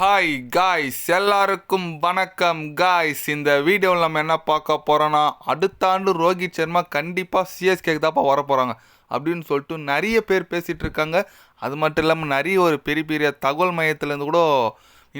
Hi guys எல்லாருக்கும் வணக்கம். Guys இந்த வீடியோவில் நம்ம என்ன பார்க்க போகிறோன்னா அடுத்த ஆண்டு ரோஹித் சர்மா கண்டிப்பாக சிஎஸ்கேக்கு தான்ப்பா வர போகிறாங்க அப்படின்னு சொல்லிட்டு நிறைய பேர் பேசிகிட்டு இருக்காங்க. அது மட்டும் இல்லாமல் நிறைய ஒரு பெரிய பெரிய தகவல் மையத்துலேருந்து கூட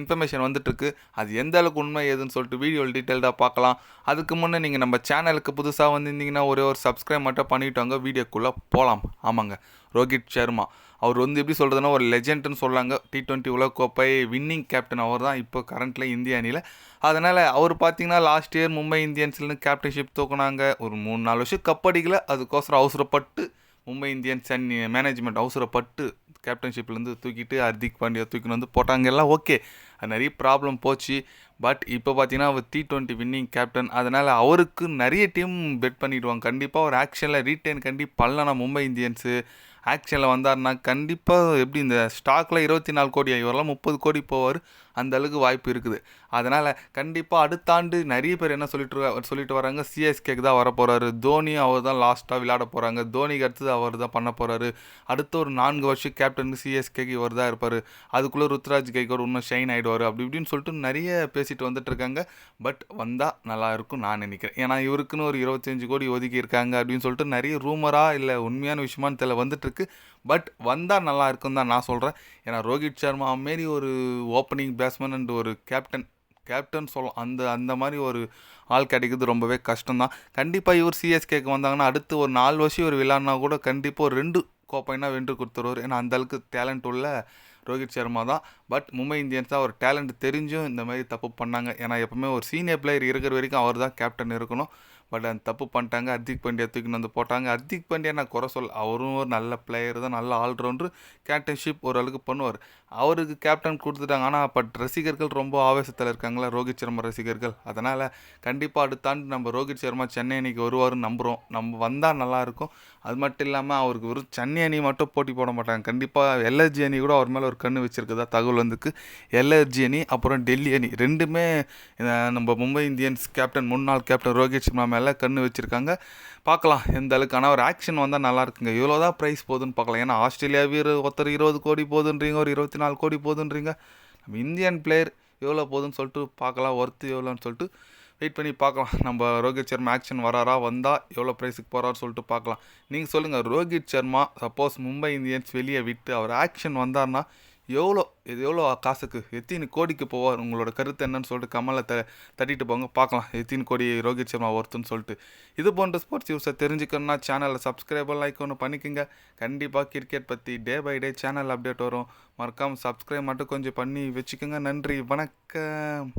இன்ஃபர்மேஷன் வந்துட்டுருக்கு. அது எந்த அளவுக்கு உண்மை ஏதுன்னு சொல்லிட்டு வீடியோவில் டீட்டெயில்டாக பார்க்கலாம். அதுக்கு முன்னே நீங்கள் நம்ம சேனலுக்கு புதுசாக வந்திருந்தீங்கன்னா ஒரே ஒரு சப்ஸ்கிரைப் மட்டும் பண்ணிவிட்டாங்க வீடியோக்குள்ளே போகலாம் ஆமாங்க. ரோஹித் சர்மா. அவர் வந்து எப்படி சொல்கிறதுனா ஒரு லெஜெண்ட்னு சொல்கிறாங்க டி ட்வெண்ட்டி உலகக்கோப்பை வின்னிங் கேப்டன் அவர் தான் இப்போ கரண்ட்டில் இந்திய அணியில். அதனால் அவர் பார்த்தீங்கன்னா லாஸ்ட் இயர் மும்பை இந்தியன்ஸ்லேருந்து கேப்டன்ஷிப் தூக்குனாங்க. ஒரு மூணு நாலு வருஷம் கப் அடிக்கல. அதுக்கோசரம் அவசரப்பட்டு மும்பை இந்தியன்ஸ் அணி மேனேஜ்மெண்ட் அவசரப்பட்டு கேப்டன்ஷிப்லேருந்து தூக்கிட்டு ஹர்திக் பாண்டியா தூக்கின்னு வந்து போட்டாங்க. எல்லாம் ஓகே அது நிறைய ப்ராப்ளம் போச்சு. பட் இப்போ பார்த்தீங்கன்னா அவர் டி டுவெண்ட்டி வின்னிங் கேப்டன் அதனால் அவருக்கு நிறைய டீம் பெட் பண்ணிடுவாங்க. கண்டிப்பாக ஒரு ஆக்ஷனில் ரீட்டைன் கண்டி பண்ணலாம். மும்பை இந்தியன்ஸு ஆக்ஷனில் வந்தார்னா கண்டிப்பாக எப்படி இந்த ஸ்டாக்கில் இருபத்தி நாலு கோடி இவரெல்லாம் முப்பது கோடி போவார். அந்த அளவுக்கு வாய்ப்பு இருக்குது. அதனால் கண்டிப்பாக அடுத்த ஆண்டு நிறைய பேர் என்ன சொல்லிட்டு சொல்லிட்டு வராங்க சிஎஸ்கேக்கு தான் வர போகிறாரு தோனி அவர் தான் லாஸ்ட்டாக விளையாட போகிறாங்க தோனிக்கு அடுத்தது அவர் தான் பண்ண போகிறாரு அடுத்த ஒரு நான்கு வருஷம் கேப்டனுக்கு சிஎஸ்கேக்கு இவர் தான் இருப்பார் அதுக்குள்ளே ருத்ராஜ் கைகோர் இன்னும் ஷைன் ஆகிடுவார் அப்படி இப்படின்னு சொல்லிட்டு நிறைய பேசிட்டு வந்துட்டு இருக்காங்க பட் வந்தால் நல்லா இருக்கும் நான் நினைக்கிறேன். ஏன்னா இவருக்குன்னு ஒரு இருபத்தஞ்சு கோடி ஒதுக்கி இருக்காங்க அப்படின்னு சொல்லிட்டு நிறைய ரூமராக இல்லை உண்மையான விஷயமானு தெரியல வந்துட்டுருக்கு பட் வந்தால் நல்லா இருக்கும் தான் நான் சொல்கிறேன் ஏன்னா ரோஹித் சர்மா மாரி ஒரு ஓப்பனிங் பேட்ஸ்மேன் அண்ட் ஒரு கேப்டன் கேப்டன் சொல்லலாம் அந்த அந்த மாதிரி ஒரு ஆள் கிடைக்கிறது ரொம்பவே கஷ்டம்தான். கண்டிப்பாக இவர் சிஎஸ்கேக்கு வந்தாங்கன்னா அடுத்து ஒரு நாலு வருஷம் இவர் விளாட்னா கூட கண்டிப்பாக ஒரு ரெண்டு கோப்பைனா வென்று கொடுத்துருவார். ஏன்னா அந்தளவுக்கு டேலண்ட் உள்ள ரோஹித் சர்மா தான். பட் மும்பை இந்தியன்ஸ் தான் ஒரு டேலண்ட் தெரிஞ்சும் இந்த மாதிரி தப்பு பண்ணாங்க. ஏன்னா எப்பவுமே ஒரு சீனியர் பிளேயர் இருக்கிற வரைக்கும் அவர் தான் கேப்டன் இருக்கணும். பட் அந்த தப்பு பண்ணிட்டாங்க ஹர்திக் பாண்டியா தூக்கின்னு வந்து போட்டாங்க. ஹர்திக் பாண்டியா நான் குறை சொல் அவரும் ஒரு நல்ல பிளேயர் தான் நல்ல ஆல்ரவுண்டர் கேப்டன்ஷிப் ஓரளவுக்கு பண்ணுவார். அவருக்கு கேப்டன் கொடுத்துட்டாங்க ஆனால் பட் ரசிகர்கள் ரொம்ப ஆவேசத்தில் இருக்காங்களா ரோஹித் சர்மா ரசிகர்கள். அதனால் கண்டிப்பாக அடுத்தாண்டு நம்ம ரோஹித் சர்மா சென்னை அணிக்கு வருவார்னு நம்புகிறோம் நம்ம வந்தால் நல்லாயிருக்கும் அது மட்டும் இல்லாமல் அவருக்கு வெறும் சென்னை அணி மட்டும் போட்டி போட மாட்டாங்க. கண்டிப்பாக எல்எர்ஜி அணி கூட அவர் மேலே ஒரு கண்ணு வச்சுருக்குதா தகவல் வந்துக்கு எல்எர்ஜி அணி அப்புறம் டெல்லி அணி. ரெண்டுமே நம்ம மும்பை இந்தியன்ஸ் கேப்டன் முன்னாள் கேப்டன் ரோஹித் சர்மா மேலே கண்ணு வச்சுருக்காங்க. பார்க்கலாம் எந்த அளவுக்கு ஆனால் ஒரு ஆக்ஷன் வந்தால் நல்லா இருக்குங்க. இவ்வளோ தான் ப்ரைஸ் போகுதுன்னு பார்க்கலாம். ஏன்னா ஆஸ்திரேலியா வீர ஒருத்தர் இருபது கோடி போதுன்றீங்க ஒரு இருபத்தி நாலு கோடி போகுதுன்றீங்க நம்ம இந்தியன் பிளேயர் எவ்வளோ போகுதுன்னு சொல்லிட்டு பார்க்கலாம் ஒர்த்து எவ்வளோன்னு சொல்லிட்டு வெயிட் பண்ணி பார்க்கலாம். நம்ம ரோஹித் சர்மா ஆக்ஷன் வராரா வந்தால் எவ்வளோ ப்ரைஸுக்கு போகிறாரு சொல்லிட்டு பார்க்கலாம். நீங்கள் சொல்லுங்கள் ரோஹித் சர்மா சப்போஸ் மும்பை இந்தியன்ஸ் வெளியே விட்டு அவர் ஆக்ஷன் வந்தார்னா எவ்வளோ இது எவ்வளோ காசுக்கு எத்தனை கோடிக்கு போவார்? உங்களோட கருத்து என்னன்னு சொல்லிட்டு கமலை த தட்டிட்டு போங்க பார்க்கலாம். எத்தனை கோடி ரோஹித் சர்மா ஒருத்துன்னு சொல்லிட்டு. இது போன்ற ஸ்போர்ட்ஸ் நியூஸை தெரிஞ்சுக்கணும்னா சேனலை சப்ஸ்கிரைபர் லைக் ஒன்று பண்ணிக்கோங்க. கண்டிப்பாக கிரிக்கெட் பற்றி day by day channel update வரும். மறக்காமல் சப்ஸ்கிரைப் மட்டும் கொஞ்சம் பண்ணி வச்சுக்கோங்க. நன்றி வணக்கம்.